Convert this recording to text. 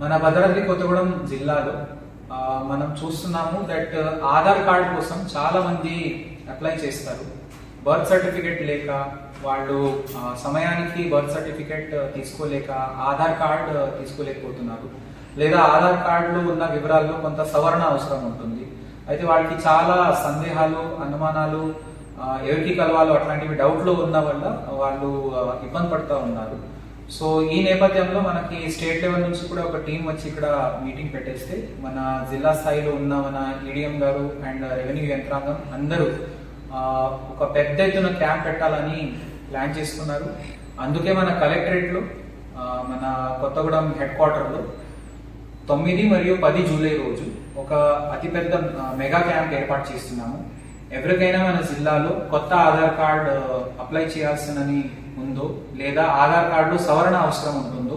మన భద్రాద్రి కొత్తగూడెం జిల్లాలో మనం చూస్తున్నాము దట్ ఆధార్ కార్డు కోసం చాలా మంది అప్లై చేస్తారు. బర్త్ సర్టిఫికేట్ లేక వాళ్ళు సమయానికి బర్త్ సర్టిఫికేట్ తీసుకోలేక ఆధార్ కార్డ్ తీసుకోలేకపోతున్నారు. లేదా ఆధార్ కార్డులో ఉన్న వివరాల్లో కొంత సవరణ అవసరం ఉంటుంది. అయితే వాళ్ళకి చాలా సందేహాలు అనుమానాలు ఎవరికి కలవాలో అట్లాంటివి డౌట్లో ఉన్న వల్ల వాళ్ళు ఇబ్బంది పడుతూ ఉన్నారు. సో ఈ నేపథ్యంలో మనకి స్టేట్ లెవెల్ నుంచి కూడా ఒక టీం వచ్చి ఇక్కడ మీటింగ్ పెట్టేస్తే మన జిల్లా స్థాయిలో ఉన్న మన ఈడిఎం గారు అండ్ రెవెన్యూ యంత్రాంగం అందరూ ఒక పెద్ద ఎత్తున క్యాంప్ పెట్టాలని ప్లాన్ చేసుకున్నారు అందుకే మన కలెక్టరేట్లో మన కొత్తగూడెం హెడ్ క్వార్టర్లో తొమ్మిది మరియు పది జూలై రోజు ఒక అతిపెద్ద మెగా క్యాంప్ ఏర్పాటు చేస్తున్నాము. ఎవరికైనా మన జిల్లాలో కొత్త ఆధార్ కార్డు uh, అప్లై చేయాల్సినని ఉందో లేదా ఆధార్ కార్డులో సవరణ అవసరం ఉందో